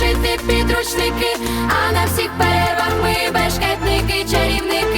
шити підручники, а на всіх перервах ми бешкетники чарівники.